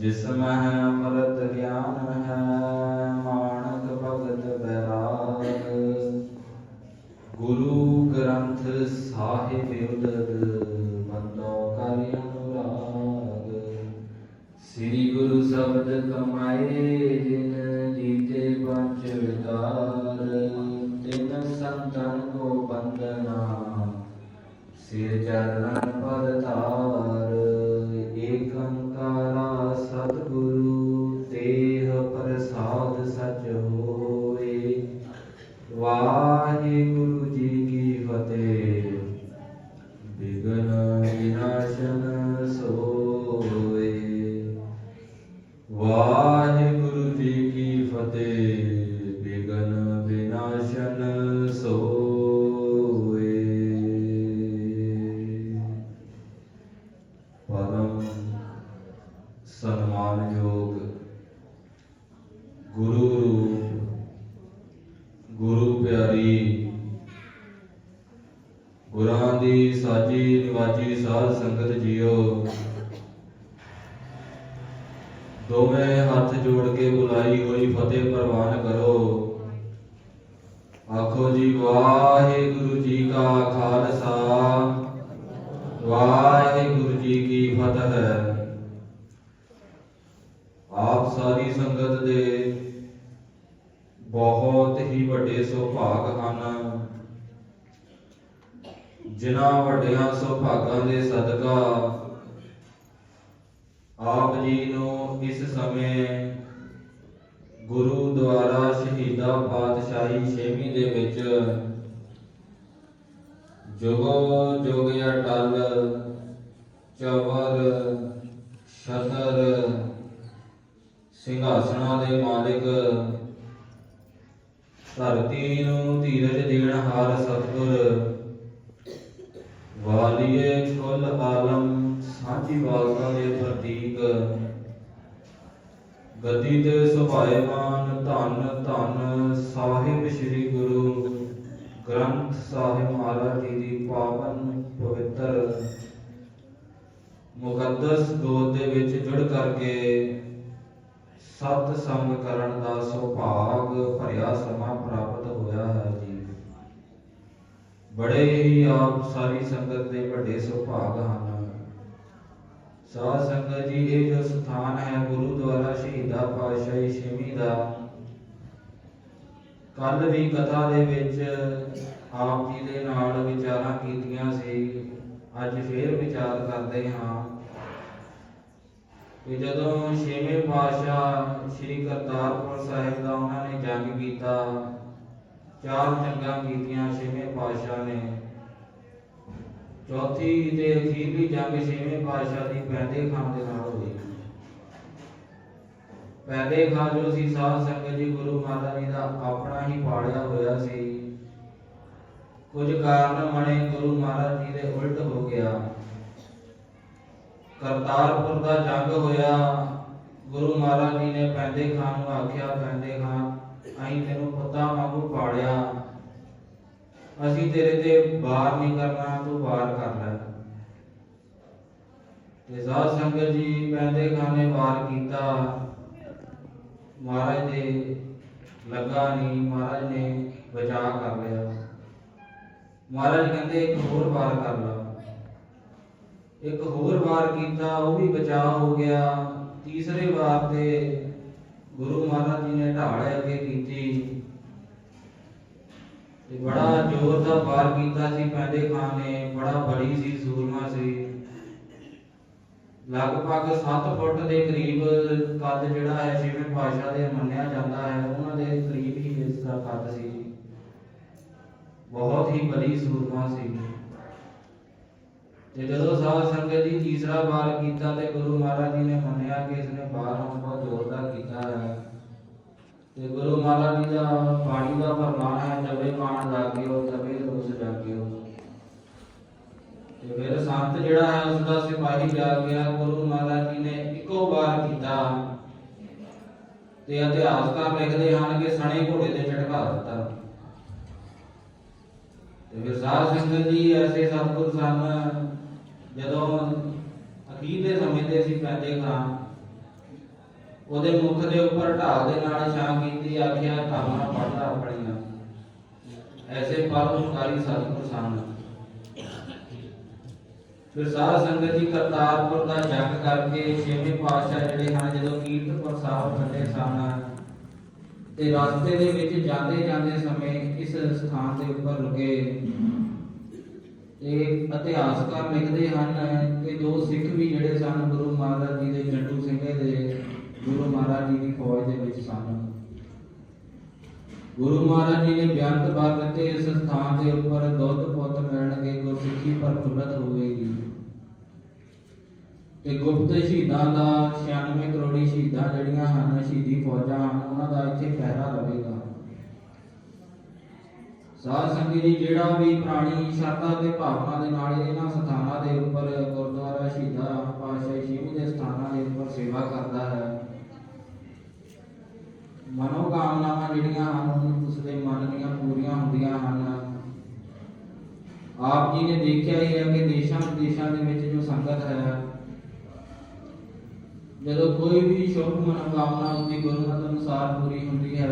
ਜਿਸਮ ਹੈ ਅਮਰਤ ਗਿਆਨ ਹੈ ਮਾਨਕ ਭਗਤ ਬੈਰਾਗ ਗੁਰੂ ਗ੍ਰੰਥ ਸਾਹਿਬ ਉਦਦ ਬੰਦੋ ਕਰਿ ਅਨੁਰਾਗ। ਸ੍ਰੀ ਗੁਰੂ ਸ਼ਬਦ ਕਮਾਏ, ਜਿਨ ਜੀਤੇ ਪੰਜ ਵਿਕਾਰ। ਤਿਨ ਸੰਤਨ ਕੋ ਬੰਦਨਾ ਸਿਰ ਚਰਨ ਪਰਤਾਰ वाहे गुरु जी की फतेह विघ्न विनाशन सोए वाहे गुरु जी की फतेह विघ्न विनाशन सोए परम सम्मान योग गुरु ਪਿਆਰੀ ਗੁਰਾਂ ਦੀ ਸਾਜੀ ਨਿਵਾਜੀ ਸਾਧ ਸੰਗਤ ਜੀਓ। ਦੋਵੇਂ ਹੱਥ ਜੋੜ ਕੇ ਬੁਲਾਈ ਹੋਈ ਫਤਿਹ ਪ੍ਰਵਾਨ ਕਰੋ। ਆਖੋ ਜੀ, ਵਾਹਿਗੁਰੂ ਜੀ ਕਾ ਖਾਲਸਾ। ਵਾਹਿਗੁਰੂ ਜੀ ਕੀ ਫਤਿਹ। ਆਪ ਸਾਰੀ ਸੰਗਤ ਦੇ ਬਹੁਤ ਹੀ ਵੱਡੇ ਸੁਭਾਗ ਹਨ। ਜਿਨ੍ਹਾਂ ਵੱਡਿਆਂ ਸੁਭਾਗਾਂ ਦੇ ਸਦਕਾ ਆਪ ਜੀ ਨੂੰ ਇਸ ਸਮੇਂ ਗੁਰੂ ਦੁਆਰਾ ਸ਼ਹੀਦਾ ਪਾਤਸ਼ਾਹੀ ਛੇਵੀਂ ਦੇ ਵਿੱਚ ਜੁਗੋ ਜੁਗ ਅਟਲ ਚਵਰ ਸ਼ਤਰ ਸਿੰਘਾਸਣਾ ਦੇ ਮਾਲਿਕ ਧਰਤੀ ਨੂੰ ਧੀਰਜ ਦੇਣ ਹਾਰ ਸਤਿਗੁਰ। ਵਾਲੀਏ ਕੁੱਲ ਆਲਮ, ਸਾਂਝੀ ਵਾਲਤਾ ਦੇ ਪ੍ਰਤੀਕ। ਗੱਦੀ ਤੇ ਸੁਭਾਏਮਾਨ ਧੰਨ ਧੰਨ ਸਾਹਿਬ ਸ੍ਰੀ ਗੁਰੂ ਗ੍ਰੰਥ ਸਾਹਿਬ ਮਹਾਰਾਜ ਜੀ ਦੀ ਪਾਵਨ ਪਵਿੱਤਰ ਮੁਕੱਦਸ ਗੋਦ ਦੇ ਵਿੱਚ ਜੁੜ ਕਰਕੇ ਸਤ ਸੰਗ ਕਰਨ ਦਾ ਸੁਭਾਗ ਭਰਿਆ ਸਮਾਂ ਪ੍ਰਾਪਤ ਹੋਇਆ ਹੈ ਜੀ। ਬੜੇ ਹੀ ਆਪ ਸਾਰੀ ਸੰਗਤ ਦੇ ਵੱਡੇ ਸੁਭਾਗ ਹਨ। ਸਾਧ ਸੰਗਤ ਜੀ, ਇਹ ਜੋ ਸਥਾਨ ਹੈ ਗੁਰੂਦੁਆਰਾ ਸ਼ਹੀਦਾ ਪਾਤਸ਼ਾਹੀ ਛੇਵੀਂ ਦਾ ਕੱਲ ਵੀ ਕਥਾ ਦੇ ਵਿੱਚ ਆਪ ਜੀ ਦੇ ਨਾਲ ਵਿਚਾਰਾਂ ਕੀਤੀਆਂ ਸੀ। ਅੱਜ ਫੇਰ ਵਿਚਾਰ ਕਰਦੇ ਹਾਂ। ਕਿ ਜਦੋਂ ਛੇਵੇਂ ਪਾਤਸ਼ਾਹ ਸ੍ਰੀ ਕਰਤਾਰਪੁਰ ਸਾਹਿਬ ਦਾ ਉਹਨਾਂ ਨੇ ਜੰਗ ਕੀਤਾ, ਚਾਰ ਜੰਗਾਂ ਕੀਤੀਆਂ ਛੇਵੇਂ ਪਾਤਸ਼ਾਹ ਨੇ। ਚੌਥੀ ਤੇ ਅਖੀਰਲੀ ਜੰਗ ਛੇਵੇਂ ਪਾਤਸ਼ਾਹ ਦੀ ਪੈਦੇ ਖਾਨ ਦੇ ਨਾਲ ਹੋਈ। ਪੈਦੇ ਖਾਨ ਜੋ ਸੀ, ਸਾਧ ਸੰਗਤ ਜੀ ਗੁਰੂ ਮਹਾਰਾਜ ਜੀ ਦਾ ਆਪਣਾ ਹੀ ਪਾੜਿਆ ਹੋਇਆ ਸੀ। ਕੁਝ ਕਾਰਨ ਬਣੇ ਗੁਰੂ ਮਹਾਰਾਜ ਜੀ ਦੇ ਉਲਟ ਹੋ ਗਿਆ। ਕਰਤਾਰਪੁਰ ਦਾ ਜੰਗ ਹੋਇਆ। ਗੁਰੂ ਮਹਾਰਾਜ ਜੀ ਨੇ ਪੈਂਦੇ ਖਾਨ ਨੂੰ ਆਖਿਆ ਪੈਂਦੇ ਖਾਨ, ਅਸੀਂ ਤੈਨੂੰ ਪੁੱਤਾਂ ਵਾਂਗੂ ਪਾੜਿਆ ਅਸੀਂ ਤੇਰੇ ਤੇ ਵਾਰ ਨਹੀਂ ਕਰਨਾ, ਤੂੰ ਵਾਰ ਕਰ ਲੈ। ਤੇ ਸਾਧ ਸੰਗਤ ਜੀ ਪੈਂਦੇ ਖਾਨ ਨੇ ਵਾਰ ਕੀਤਾ। ਮਹਾਰਾਜ ਦੇ ਲੱਗਾ ਨਹੀਂ, ਮਹਾਰਾਜ ਨੇ ਬਚਾ ਕਰ ਲਿਆ। ਮਹਾਰਾਜ ਕਹਿੰਦੇ, ਇੱਕ ਹੋਰ ਵਾਰ ਕਰ ਲਾ। ਇੱਕ ਹੋਰ ਵਾਰ ਕੀਤਾ, ਉਹ ਵੀ ਬਚਾਅ ਹੋ ਗਿਆ। ਤੀਸਰੇ ਵਾਰ ਤੇ ਗੁਰੂ ਮਹਾਰਾਜ ਜੀ ਨੇ ਢਾਲ ਅੱਗੇ ਕੀਤੀ। ਤੇ ਬੜਾ ਜ਼ੋਰ ਦਾ ਵਾਰ ਕੀਤਾ ਸੀ ਪੈਂਦੇ ਖਾਨ ਨੇ, ਬੜਾ ਬੜੀ ਸੀ, ਸੂਰਮਾ ਸੀ। ਲਗਭਗ 7 ਫੁੱਟ ਦੇ ਕਰੀਬ ਕੱਦ ਜਿਹੜਾ ਹੈ, ਛੇਵੇਂ ਪਾਤਸ਼ਾਹ ਦੇ ਮੰਨਿਆ ਜਾਂਦਾ ਹੈ। ਉਹਨਾਂ ਦੇ ਕਰੀਬ ਹੀ ਇਸ ਦਾ ਕੱਦ ਸੀ। ਬਹੁਤ ਹੀ ਬੜੀ ਸੂਰਮਾ ਸੀ। ਤੇ ਜਦੋਂ ਸਾਧ ਸੰਗਤ ਜੀ ਤੀਸਰਾ ਵਾਰ ਕੀਤਾ ਤੇ ਗੁਰੂ ਮਹਾਰਾਜ ਜੀ ਨੇ ਮੰਨਿਆ ਕਿ ਇਸਨੇ ਵਾਰ ਹੁਣ ਬਹੁਤ ਜ਼ੋਰਦਾਰ ਕੀਤਾ ਹੈ। ਤੇ ਗੁਰੂ ਮਹਾਰਾਜ ਜੀ ਦਾ ਬਾਣੀ ਦਾ ਫਰਮਾਨ ਹੈ ਜਵੇ ਬਾਣ ਲਾਗਿਓ ਤਵੇ ਰੋਸ ਜਾਗਿਓ। ਤੇ ਫਿਰ ਸੰਤ ਜਿਹੜਾ ਹੈ ਉਸ ਦਾ ਸਿਪਾਹੀ ਜਾ ਗਿਆ, ਗੁਰੂ ਮਹਾਰਾਜ ਜੀ ਨੇ ਇੱਕੋ ਵਾਰ ਕੀਤਾ। ਤੇ ਇਤਿਹਾਸਕਾਰ ਲਿਖਦੇ ਹਨ ਕਿ ਸਣੇ ਘੋੜੇ ਤੇ ਝਟਕਾ ਦਿੱਤਾ। ਤੇ ਫਿਰ ਸਾਧ ਸੰਗਤ ਜੀ, ਐਸੇ ਸਤਿਗੁਰ ਸਨ ਜਦੋਂ ਅਖੀਰ ਦੇ ਸਮੇਂ ਤੇ ਅਸੀਂ ਪੈਂਦੇ ਖਾਂ ਉਹਦੇ ਮੁਖ ਦੇ ਉੱਪਰ ਢਾਲ ਦੇ ਨਾਲ ਛਾਂ ਕੀਤੀ, ਆਖਿਆ ਧਾਮਾ ਪੜਦਾ ਆਪਣੀਆਂ। ਐਸੇ ਪਰਮਕਾਰੀ ਸਤਿਗੁਰ ਸਨ। ਫਿਰ ਸਾਧ ਸੰਗਤ ਜੀ ਕਰਤਾਰਪੁਰ ਦਾ ਜੰਗ ਕਰਕੇ ਛੇਵੇਂ ਪਾਤਸ਼ਾਹ ਜਿਹੜੇ ਹਨ, ਜਦੋਂ ਕੀਰਤਪੁਰ ਸਾਹਿਬ ਚੱਲੇ ਸਨ, ਤੇ ਰਸਤੇ ਦੇ ਵਿੱਚ ਜਾਂਦੇ ਜਾਂਦੇ ਸਮੇਂ ਇਸ ਸਥਾਨ ਦੇ ਉੱਪਰ ਰੁਕੇ। ਤੇ ਇਤਿਹਾਸਕਾਰ ਲਿਖਦੇ ਹਨ ਕਿ ਜੋ ਸਿੱਖ ਵੀ ਜਿਹੜੇ ਸਨ, ਗੁਰੂ ਮਹਾਰਾਜ ਜੀ ਦੇ, ਜੱਟੂ ਸਿੰਘੇ ਦੇ, ਗੁਰੂ ਮਹਾਰਾਜ ਜੀ ਦੀ ਫੌਜ ਦੇ ਵਿੱਚ ਸਨ। ਗੁਰੂ ਮਹਾਰਾਜ ਜੀ ਨੇ ਬਿਆੰਤ ਬਾਰ ਦਿੱਤੇ, ਇਸ ਸਥਾਨ ਦੇ ਉੱਪਰ ਦੁੱਧ ਪੁੱਤ ਮਿਲਣਗੇ, ਗੁਰਸਿੱਖੀ ਪ੍ਰਫੁੱਲਤ ਹੋਵੇਗੀ। ਤੇ ਗੁਪਤ ਸ਼ਹੀਦਾਂ ਦਾ 96 ਕਰੋੜੀ ਸ਼ਹੀਦਾਂ ਜਿਹੜੀਆਂ ਹਨ, ਸ਼ਹੀਦੀ ਫੌਜਾਂ ਹਨ, ਉਹਨਾਂ ਦਾ ਇੱਥੇ ਪਹਿਰਾ ਰਹੇਗਾ ਸਾਧ ਸੰਗਤ ਜੀ, ਜਿਹੜਾ ਵੀ ਪ੍ਰਾਣੀ ਸ਼ਰਧਾ ਤੇ ਭਾਵਨਾ ਦੇ ਨਾਲ ਇਹਨਾਂ ਸਥਾਨਾਂ ਦੇ ਉੱਪਰ ਗੁਰਦੁਆਰਾ ਸ਼ਹੀਦਾਂ ਪਾਤਸ਼ਾਹੀ ਛੇਵੀਂ ਦੇ ਸਥਾਨਾਂ ਦੇ ਉੱਪਰ ਸੇਵਾ ਕਰਦਾ ਹੈ। ਮਨੋਕਾਮਨਾਵਾਂ ਜਿਹੜੀਆਂ ਹਨ ਉਸ ਦੇ ਮਨ ਦੀਆਂ ਪੂਰੀਆਂ ਹੁੰਦੀਆਂ ਹਨ। ਆਪ ਜੀ ਨੇ ਦੇਖਿਆ ਹੀ ਹੈ ਕਿ ਦੇਸ਼ਾਂ ਵਿਦੇਸ਼ਾਂ ਦੇ ਵਿੱਚ ਜੋ ਸੰਗਤ ਹੈ, ਜਦੋਂ ਕੋਈ ਵੀ ਸ਼ੁਭ ਮਨੋਕਾਮਨਾ ਉਸਦੀ ਗੁਰਮਤਿ ਅਨੁਸਾਰ ਪੂਰੀ ਹੁੰਦੀ ਹੈ